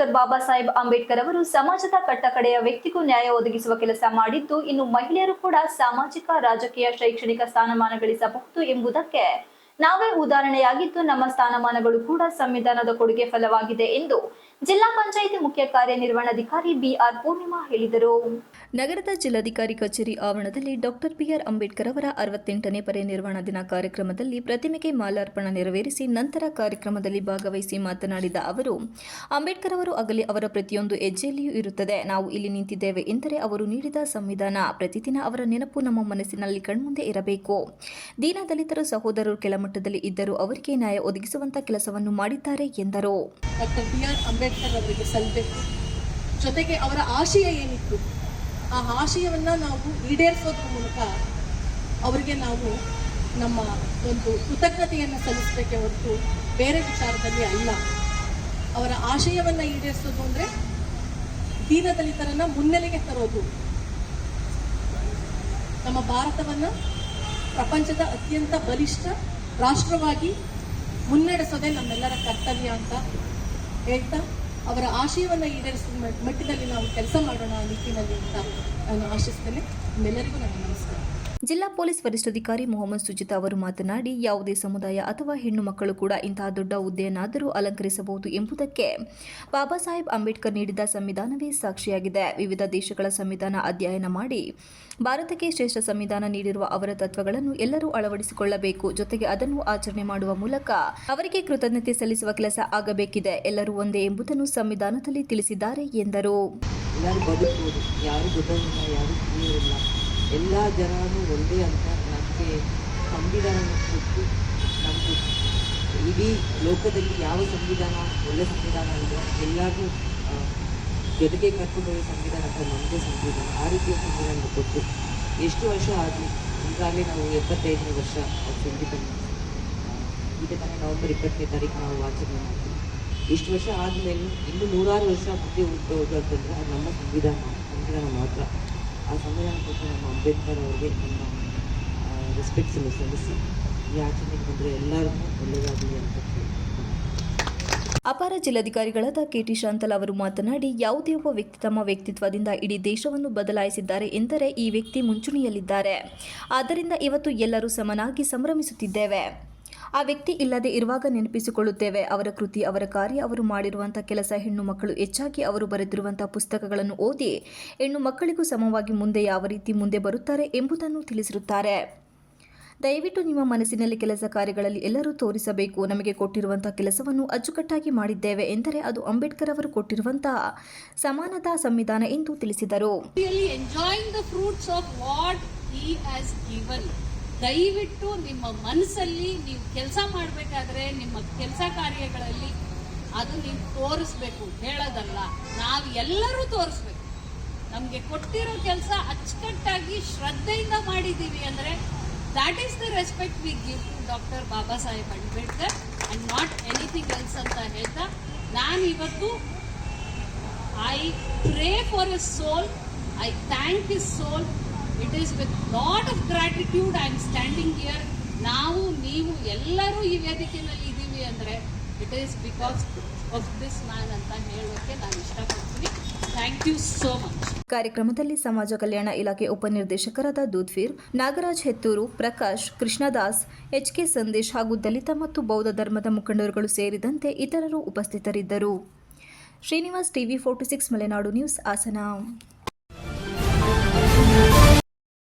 Doctor Baba Saheb Ambedkar ಅವರು ಸಮಾಜದ ಕಟ್ಟಕಡೆಯ ವ್ಯಕ್ತಿಗೂ ನ್ಯಾಯ ಒದಗಿಸುವ ಕೆಲಸ ಮಾಡಿದ್ದು, ಇನ್ನು ಮಹಿಳೆಯರು ಕೂಡ ಸಾಮಾಜಿಕ, ರಾಜಕೀಯ, ಶೈಕ್ಷಣಿಕ ಸ್ಥಾನಮಾನ ಗಳಿಸಬಹುದು ಎಂಬುದಕ್ಕೆ ನಾವೇ ಉದಾಹರಣೆಯಾಗಿದ್ದು, ನಮ್ಮ ಸ್ಥಾನಮಾನಗಳು ಕೂಡ ಸಂವಿಧಾನದ ಕೊಡುಗೆ ಫಲವಾಗಿದೆ ಎಂದು ಜಿಲ್ಲಾ ಪಂಚಾಯಿತಿ ಮುಖ್ಯ ಕಾರ್ಯನಿರ್ವಹಣಾಧಿಕಾರಿ ಬಿಆರ್ ಪೂರ್ಣಿಮಾ ಹೇಳಿದರು. ನಗರದ ಜಿಲ್ಲಾಧಿಕಾರಿ ಕಚೇರಿ ಆವರಣದಲ್ಲಿ ಡಾಕ್ಟರ್ ಬಿಆರ್ ಅಂಬೇಡ್ಕರ್ ಅವರ ಅರವತ್ತೆಂಟನೇ ಪರಿನಿರ್ವಾಣ ದಿನ ಕಾರ್ಯಕ್ರಮದಲ್ಲಿ ಪ್ರತಿಮೆಗೆ ಮಾಲಾರ್ಪಣೆ ನೆರವೇರಿಸಿ ನಂತರ ಕಾರ್ಯಕ್ರಮದಲ್ಲಿ ಭಾಗವಹಿಸಿ ಮಾತನಾಡಿದ ಅವರು ಅಂಬೇಡ್ಕರ್ ಅವರು ಆಗಲಿ ಅವರ ಪ್ರತಿಯೊಂದು ಹೆಜ್ಜೆಯಲ್ಲಿಯೂ ಇರುತ್ತದೆ. ನಾವು ಇಲ್ಲಿ ನಿಂತಿದ್ದೇವೆ ಎಂದರೆ ಅವರು ನೀಡಿದ ಸಂವಿಧಾನ. ಪ್ರತಿದಿನ ಅವರ ನೆನಪು ನಮ್ಮ ಮನಸ್ಸಿನಲ್ಲಿ ಕಣ್ಮುಂದೆ ಇರಬೇಕು. ದೀನ ದಲಿತರು ಸಹೋದರರು ಕೆಳಮಟ್ಟದಲ್ಲಿ ಇದ್ದರೂ ಅವರಿಗೆ ನ್ಯಾಯ ಒದಗಿಸುವಂತಹ ಕೆಲಸವನ್ನು ಮಾಡಿದ್ದಾರೆ ಎಂದರು. ಅಂಬೇಡ್ಕರ್ ಅವರಿಗೆ ಸಲ್ಲಬೇಕು ಜೊತೆಗೆ ಅವರ ಆಶಯ ಏನಿತ್ತು? ಆ ಆಶಯವನ್ನ ನಾವು ಈಡೇರಿಸೋದ್ರ ಮೂಲಕ ಅವರಿಗೆ ನಾವು ನಮ್ಮ ಒಂದು ಕೃತಜ್ಞತೆಯನ್ನು ಸಲ್ಲಿಸಬೇಕೆ ಹೊರತು ಬೇರೆ ವಿಚಾರದಲ್ಲಿ ಅಲ್ಲ. ಅವರ ಆಶಯವನ್ನ ಈಡೇರಿಸೋದು ಅಂದ್ರೆ ದೀನದಲಿತರನ್ನ ಮುನ್ನೆಲೆಗೆ ತರೋದು. ನಮ್ಮ ಭಾರತವನ್ನ ಪ್ರಪಂಚದ ಅತ್ಯಂತ ಬಲಿಷ್ಠ ರಾಷ್ಟ್ರವಾಗಿ ಮುನ್ನಡೆಸೋದೇ ನಮ್ಮೆಲ್ಲರ ಕರ್ತವ್ಯ ಅಂತ ಹೇಳ್ತಾ, ಅವರ ಆಶಯವನ್ನು ಈಡೇರಿಸಿದ ಮಟ್- ಮಟ್ಟದಲ್ಲಿ ನಾವು ಕೆಲಸ ಮಾಡೋಣ ನಿಟ್ಟಿನಲ್ಲಿ ಅಂತ ನಾನು ಆಶಿಸ್ತೇನೆ. ನಿಮ್ಮೆಲ್ಲರಿಗೂ ನನ್ನ ನಮಸ್ಕಾರ. ಜಿಲ್ಲಾ ಪೊಲೀಸ್ ವರಿಷ್ಠಾಧಿಕಾರಿ ಮೊಹಮ್ಮದ್ ಸುಜಿತ್ ಅವರು ಮಾತನಾಡಿ, ಯಾವುದೇ ಸಮುದಾಯ ಅಥವಾ ಹೆಣ್ಣು ಮಕ್ಕಳು ಕೂಡ ಇಂತಹ ದೊಡ್ಡ ಹುದ್ದೆಯನ್ನಾದರೂ ಅಲಂಕರಿಸಬಹುದು ಎಂಬುದಕ್ಕೆ ಬಾಬಾ ಸಾಹೇಬ್ ಅಂಬೇಡ್ಕರ್ ನೀಡಿದ ಸಂವಿಧಾನವೇ ಸಾಕ್ಷಿಯಾಗಿದೆ. ವಿವಿಧ ದೇಶಗಳ ಸಂವಿಧಾನ ಅಧ್ಯಯನ ಮಾಡಿ ಭಾರತಕ್ಕೆ ಶ್ರೇಷ್ಠ ಸಂವಿಧಾನ ನೀಡಿರುವ ಅವರ ತತ್ವಗಳನ್ನು ಎಲ್ಲರೂ ಅಳವಡಿಸಿಕೊಳ್ಳಬೇಕು. ಜೊತೆಗೆ ಅದನ್ನು ಆಚರಣೆ ಮಾಡುವ ಮೂಲಕ ಅವರಿಗೆ ಕೃತಜ್ಞತೆ ಸಲ್ಲಿಸುವ ಕೆಲಸ ಆಗಬೇಕಿದೆ. ಎಲ್ಲರೂ ಒಂದೇ ಎಂಬುದನ್ನು ಸಂವಿಧಾನದಲ್ಲಿ ತಿಳಿಸಿದ್ದಾರೆ ಎಂದರು. ಎಲ್ಲ ಜನರನ್ನು ಒಂದೇ ಅಂತ ನಮಗೆ ಸಂವಿಧಾನವನ್ನು ಕೊಟ್ಟು ನಮಗೆ ಇಡೀ ಲೋಕದಲ್ಲಿ ಯಾವ ಸಂವಿಧಾನ ಒಳ್ಳೆ ಸಂವಿಧಾನ ಇದೆ ಎಲ್ಲರೂ ಜೊತೆಗೆ ಕರ್ಕೊಂಡು ಹೋಗೋ ಸಂವಿಧಾನ ಅಂತ ನಮ್ಮದೇ ಸಂವಿಧಾನ ಆ ರೀತಿಯ ಸಂವಿಧಾನ ಕೊಟ್ಟು ಎಷ್ಟು ವರ್ಷ ಆಗಲಿ ಈಗಾಗಲೇ ನಾವು ಎಪ್ಪತ್ತೈದನೇ ವರ್ಷ ಸಂವಿಧಾನ ಇದೆ ತಾನೇ ನವೆಂಬರ್ ಇಪ್ಪತ್ತನೇ ತಾರೀಕು ನಾವು ಆಚರಣೆ ಮಾಡ್ತೀವಿ ಇಷ್ಟು ವರ್ಷ ಆದಮೇಲೆ ಇನ್ನು ನೂರಾರು ವರ್ಷ ಮುಂದೆ ಹೋಗ್ತಾ ಅಂತಂದರೆ ಅದು ನಮ್ಮ ಸಂವಿಧಾನ ಸಂವಿಧಾನ ಮಾತ್ರ ಆ ಸಂವಿಧಾನ ನಮ್ಮ ಅಂಬೇಡ್ಕರ್ ಅವರಿಗೆ ನಮ್ಮ ರೆಸ್ಪೆಕ್ಟ್ಸನ್ನು ಸಲ್ಲಿಸಿ ಈ ಆಚರಣೆಗೆ ಬಂದರೆ ಎಲ್ಲರಿಗೂ ಒಳ್ಳೆಯದಾಗಲಿ ಅಂತ ಕೇಳ್ತೀನಿ. ಅಪಾರ ಜಿಲ್ಲಾಧಿಕಾರಿಗಳಾದ ಕೆಟಿ ಶಾಂತಲ್ ಅವರು ಮಾತನಾಡಿ, ಯಾವುದೇ ಒಬ್ಬ ವ್ಯಕ್ತಿ ತಮ್ಮ ವ್ಯಕ್ತಿತ್ವದಿಂದ ಇಡೀ ದೇಶವನ್ನು ಬದಲಾಯಿಸಿದ್ದಾರೆ ಎಂದರೆ ಈ ವ್ಯಕ್ತಿ ಮುಂಚೂಣಿಯಲ್ಲಿದ್ದಾರೆ ಆದ್ದರಿಂದ ಇವತ್ತು ಎಲ್ಲರೂ ಸಮನಾಗಿ ಸಂಭ್ರಮಿಸುತ್ತಿದ್ದೇವೆ ಆ ವ್ಯಕ್ತಿ ಇಲ್ಲದೆ ಇರುವಾಗ ನೆನಪಿಸಿಕೊಳ್ಳುತ್ತೇವೆ, ಅವರ ಕೃತಿ, ಅವರ ಕಾರ್ಯ, ಅವರು ಮಾಡಿರುವಂಥ ಕೆಲಸ, ಹೆಣ್ಣು ಮಕ್ಕಳು ಹೆಚ್ಚಾಗಿ ಅವರು ಬರೆದಿರುವಂಥ ಪುಸ್ತಕಗಳನ್ನು ಓದಿ ಹೆಣ್ಣು ಮಕ್ಕಳಿಗೂ ಸಮವಾಗಿ ಮುಂದೆ ಯಾವ ರೀತಿ ಮುಂದೆ ಬರುತ್ತಾರೆ ಎಂಬುದನ್ನು ತಿಳಿಸಿರುತ್ತಾರೆ. ದಯವಿಟ್ಟು ನಿಮ್ಮ ಮನಸ್ಸಿನಲ್ಲಿ ಕೆಲಸ ಕಾರ್ಯಗಳಲ್ಲಿ ಎಲ್ಲರೂ ತೋರಿಸಬೇಕು. ನಮಗೆ ಕೊಟ್ಟಿರುವಂಥ ಕೆಲಸವನ್ನು ಅಚ್ಚುಕಟ್ಟಾಗಿ ಮಾಡಿದ್ದೇವೆ ಎಂದರೆ ಅದು ಅಂಬೇಡ್ಕರ್ ಅವರು ಕೊಟ್ಟಿರುವಂತಹ ಸಮಾನತಾ ಸಂವಿಧಾನ ಎಂದು ತಿಳಿಸಿದರು. ದಯವಿಟ್ಟು ನಿಮ್ಮ ಮನಸ್ಸಲ್ಲಿ ನೀವು ಕೆಲಸ ಮಾಡಬೇಕಾದ್ರೆ ನಿಮ್ಮ ಕೆಲಸ ಕಾರ್ಯಗಳಲ್ಲಿ ಅದು ನೀವು ತೋರಿಸ್ಬೇಕು ಹೇಳೋದಲ್ಲ, ನಾವು ಎಲ್ಲರೂ ತೋರಿಸ್ಬೇಕು ನಮಗೆ ಕೊಟ್ಟಿರೋ ಕೆಲಸ ಅಚ್ಚುಕಟ್ಟಾಗಿ ಶ್ರದ್ಧೆಯಿಂದ ಮಾಡಿದ್ದೀವಿ ಅಂದರೆ that is the respect we give to doctor Baba Saheb Ambedkar and not anything else ಅಂತ ಹೇಳ್ತಾ, ನಾನು ಇವತ್ತು I pray for his soul I thank his soul. It is with lot of gratitude I am standing here. ನಾವು, ನೀವು ಎಲ್ಲರೂ ಈ ವೇದಿಕೆಯಲ್ಲಿ ಇದ್ದೀವಿ ಅಂದರೆ it is because of this man ಅಂತ ಹೇಳೋಕ್ಕೆ ನಾನು ಇಷ್ಟಪಡ್ತೀನಿ. ಥ್ಯಾಂಕ್ ಯು ಸೋ ಮಚ್ ಕಾರ್ಯಕ್ರಮದಲ್ಲಿ ಸಮಾಜ ಕಲ್ಯಾಣ ಇಲಾಖೆ ಉಪನಿರ್ದೇಶಕರಾದ ದೂದ್ವೀರ್ ನಾಗರಾಜ್ ಹೆತ್ತೂರು, ಪ್ರಕಾಶ್, ಕೃಷ್ಣದಾಸ್, ಎಚ್ ಕೆ ಸಂದೇಶ್ ಹಾಗೂ ದಲಿತ ಮತ್ತು ಬೌದ್ಧ ಧರ್ಮದ ಮುಖಂಡರುಗಳು ಸೇರಿದಂತೆ ಇತರರು ಉಪಸ್ಥಿತರಿದ್ದರು. Srinivas TV forty six, Malenadu news, Hassan.